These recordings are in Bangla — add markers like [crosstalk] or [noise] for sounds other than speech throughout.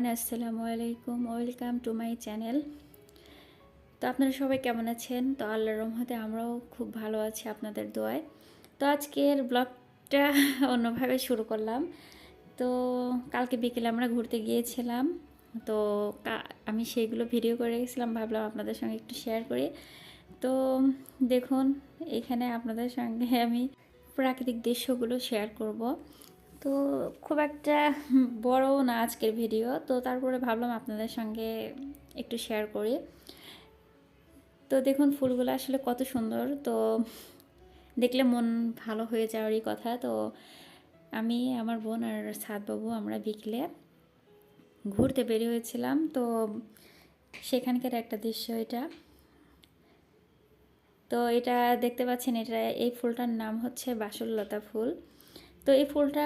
এভরিওয়ান আসসালামু আলাইকুম ওয়েলকাম টু মাই চ্যানেল তো আপনারা সবাই কেমন আছেন? তো আল্লাহর রহমতে আমরাও খুব ভালো আছি আপনাদের দোয়ায়। তো আজকের ব্লগটা [laughs] অন্যভাবে শুরু করলাম। তো কালকে বিকেলে আমরা ঘুরতে গিয়েছিলাম। তো আমি সেইগুলো ভিডিও করে রেখেছিলাম, ভাবলাম আপনাদের সঙ্গে একটু শেয়ার করি। তো দেখুন, এখানে আপনাদের সঙ্গে আমি প্রাকৃতিক দৃশ্যগুলো শেয়ার করব। তো খুব একটা বড় না আজকের ভিডিও তো তারপরে ভাবলাম আপনাদের সঙ্গে একটু শেয়ার করি। তো দেখুন, ফুলগুলো আসলে কত সুন্দর। তো দেখলে মন ভালো হয়ে যাওয়ারই কথা। তো আমি, আমার বোন আর সাদবাবু আমরা বিকেলে ঘুরতে বেরিয়ে হয়েছিলাম। তো সেখানকার একটা দৃশ্য এটা। তো এটা দেখতে পাচ্ছেন, এটা এই ফুলটার নাম হচ্ছে বাসুললতা ফুল। তো এই ফুলটা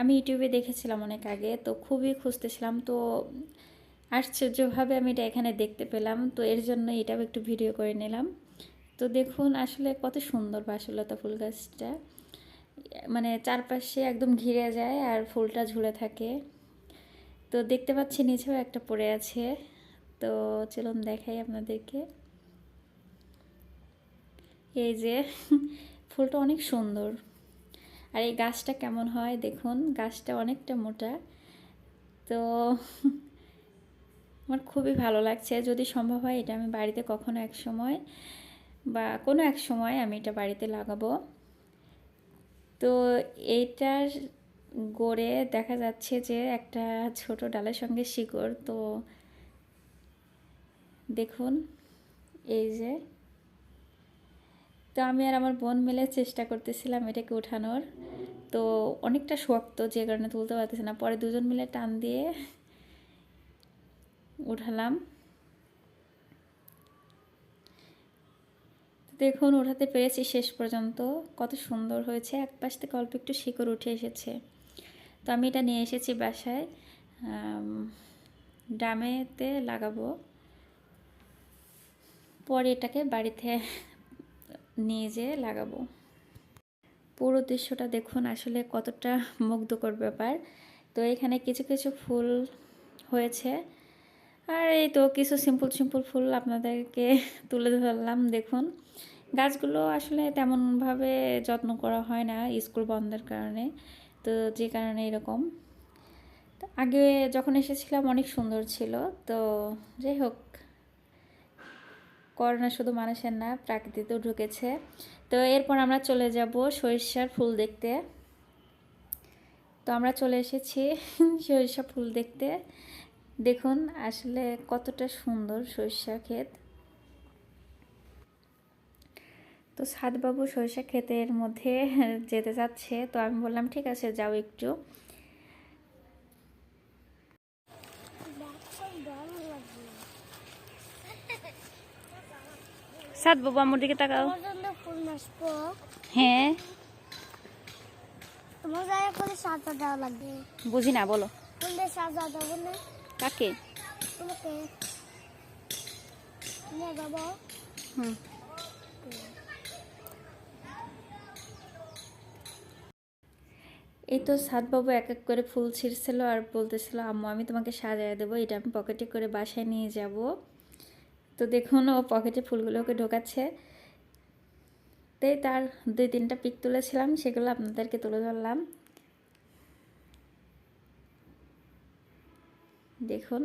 আমি ইউটিউবে দেখেছিলাম অনেক আগে, তো খুবই খুঁজতেছিলাম, তো আশ্চর্যভাবে আমি এটা এখানে দেখতে পেলাম, তো এর জন্য এটাও একটু ভিডিও করে নিলাম। তো দেখুন, আসলে কত সুন্দর বাসুলতা ফুল গাছটা। মানে চারপাশে একদম ঘিরে যায় আর ফুলটা ঝুলে থাকে। তো দেখতে পাচ্ছি নিচেও একটা পড়ে আছে। তো চলুন দেখাই আপনাদেরকে। এই যে, [laughs] ফুলটা অনেক সুন্দর। আর এই গাছটা কেমন হয় দেখুন, গাছটা অনেকটা মোটা। তো আমার খুবই ভালো লাগছে। যদি সম্ভব হয় এটা আমি বাড়িতে কখনো এক সময় বা কোনো এক সময় আমি এটা বাড়িতে লাগাবো। তো এইটার গড়ে দেখা যাচ্ছে যে একটা ছোট ডালের সঙ্গে শিকড়। তো দেখুন, এই যে তো আমি আর আমার বোন মিলে চেষ্টা করতেছিলাম এটাকে উঠানোর। তো অনেকটা শক্ত, যে কারণে তুলতে পারতেছি না। পরে দুজন মিলে টান দিয়ে উঠালাম। দেখুন, উঠাতে পেরেছি শেষ পর্যন্ত। কত সুন্দর হয়েছে। এক পাশ থেকে অল্প একটু শিকড় উঠে এসেছে। তো আমি এটা নিয়ে এসেছি বাসায়। ড্রামেতে লাগাবো। পরে এটাকে বাড়িতে নিয়ে যেয়ে লাগাবো। পুরো দৃশ্যটা দেখুন, আসলে কতটা মুগ্ধকর ব্যাপার। তো এখানে কিছু কিছু ফুল হয়েছে। আর এই তো কিছু সিম্পল সিম্পল ফুল আপনাদেরকে [laughs] তুলে ধরলাম, দেখুন। গাছগুলো আসলে তেমনভাবে যত্ন করা হয় না স্কুল বন্ধের কারণে, তো যে কারণে এরকম। আগে যখন এসেছিলাম অনেক সুন্দর ছিল, তো যাই হোক করোনা শুধু মানুষের না, প্রাকৃতিতেও ঢুকেছে। তো এরপর আমরা চলে যাব সরিষার ফুল দেখতে। তো আমরা চলে এসেছি [laughs] সরিষা ফুল দেখতে। দেখুন আসলে কতটা সুন্দর সরিষা ক্ষেত। তো সাদবাবু সরিষা ক্ষেতের মধ্যে [laughs] যেতে যাচ্ছে। তো আমি বললাম, ঠিক আছে, যাও একটু। সাদবাবু আমার দিকে তাকাও। হ্যাঁ। তোমার করে সাজা দেওয়া লাগবে। বুঝি না বলো। ফুল দিয়ে সাজা দেবো না। কাকে? তোমাকে। নিয়ে যাব। হুম। এই তো সাদবাবু এক এক করে ফুল ছিঁড়ছিল আর বলতেছিল আম্মু আমি তোমাকে সাজায় দেবো এটা আমি পকেটে করে বাসায় নিয়ে যাব। তো দেখুন, ও পকেটে ফুলগুলোকে ঢোকাচ্ছে। তাই তার দুই তিনটা পিক তুলেছিলাম, সেগুলো আপনাদেরকে তুলে ধরলাম। দেখুন।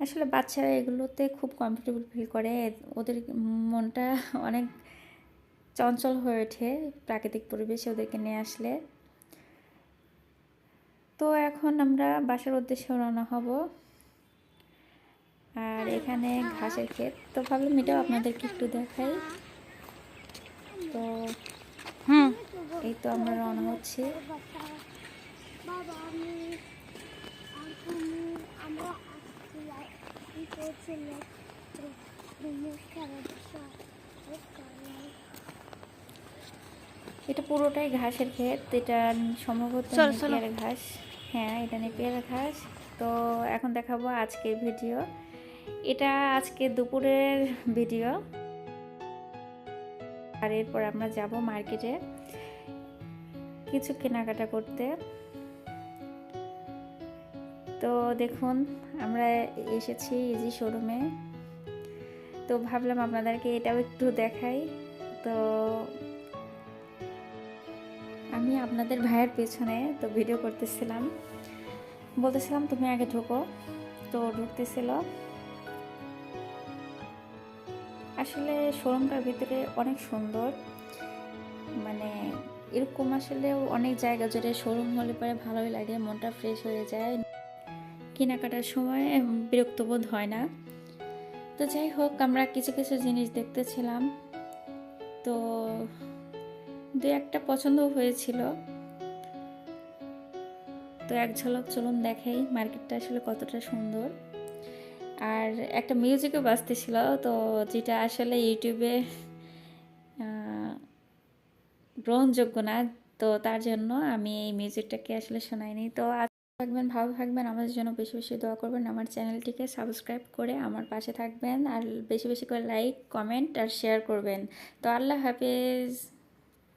আসলে বাচ্চারা এগুলোতে খুব কমফোর্টেবল ফিল করে। ওদের মনটা অনেক চঞ্চল হয়ে ওঠে প্রাকৃতিক পরিবেশে ওদেরকে নিয়ে আসলে। তো এখন আমরা বাসার উদ্দেশ্যে রওনা হব। আর এখানে ঘাসের ক্ষেত। তো ভাবলাম এটাও আপনাদেরকে একটু দেখাই। তো হুম। এই তো আমরা রওনা হচ্ছি। এটা পুরোটাই ঘাসের ক্ষেত। এটা সম্ভবত। ঘাস। হ্যাঁ এটা নিয়ে নেপিয়ার ঘাস তো এখন দেখাবো আজকের ভিডিও। এটা আজকে দুপুরের ভিডিও। আর এরপর আমরা যাব মার্কেটে কিছু কেনাকাটা করতে। তো দেখুন, আমরা এসেছি ইজি শোরুমে। তো ভাবলাম আপনাদেরকে এটাও একটু দেখাই। তো আমি আপনাদের ভাইয়ের পেছনে তো ভিডিও করতেছিলাম। বলতেছিলাম, তুমি আগে ঢুকো। তো ঢুকতেছিল। আসলে শোরুমটার ভিতরে অনেক সুন্দর। মানে এরকম আসলে অনেক জায়গা জুড়ে শোরুম হলে পরে ভালোই লাগে, মনটা ফ্রেশ হয়ে যায়। কেনাকাটার সময় বিরক্ত বোধ হয় না। তো যাই হোক, আমরা কিছু কিছু জিনিস দেখতেছিলাম। তো দু একটা পছন্দ হয়েছিল। তো এক ঝলক চলুন দেখাই মার্কেটটা আসলে কতটা সুন্দর। আর একটা মিউজিকও বাজতেছিল, তো যেটা আসলে ইউটিউবে গ্রহণযোগ্য না, তো তার জন্য আমি এই মিউজিকটাকে আসলে শোনাইনি। তো আজ থাকবেন, ভালো থাকবেন, আমাদের জন্য বেশি বেশি দোয়া করবেন, আমার চ্যানেলটিকে সাবস্ক্রাইব করে আমার পাশে থাকবেন, আর বেশি বেশি করে লাইক, কমেন্ট, আর শেয়ার করবেন। তো আল্লাহ হাফেজ।